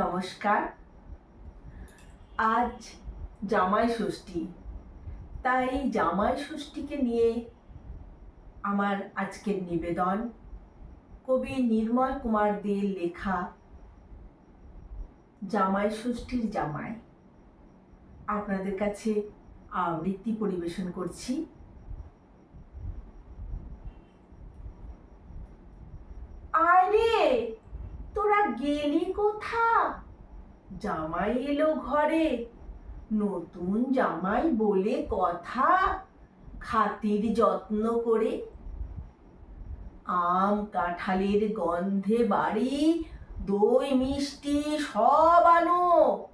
নমস্কার। আজ জামাই ষষ্ঠী। তাই জামাই ষষ্ঠীকে নিয়ে আমার আজকের নিবেদন। কবি নির্মল কুমার দের লেখা জামাই ষষ্ঠীর জামাই। আপনাদের কাছে আবৃত্তি পরিবেশন করছি আরে তোরা গেলি কোথা? জামাই এলো ঘরে। নতুন জামাই বলে কথা। খাতির যত্ন করে। আম কাঁঠালের গন্ধে বাড়ি। দই, মিষ্টি সব আনো।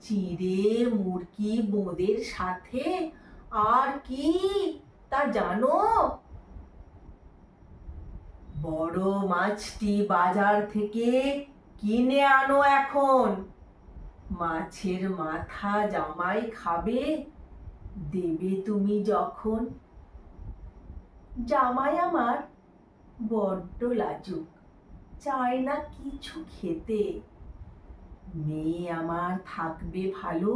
চিড়ে মুরকি বোঁদের সাথে। আর কি তা জানো? বড় মাছটি বাজার থেকে কিনে আনো এখন। মাছের মাথা জামাই খাবে, দেবে তুমি যখন। জামাই আমার বড্ড লাজুক, চায় না কিছু খেতে। মেয়ে আমার থাকবে ভালো,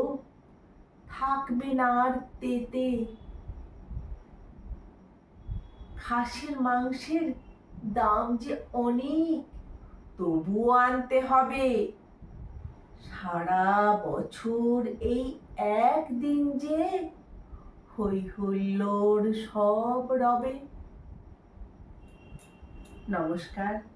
থাকবে না আর তেতে। খাসির মাংসের দাম যে অনেক, তবুও আনতে হবে। সারা বছর এই একদিন যে হই হুল্লোড় সব রবে। নমস্কার।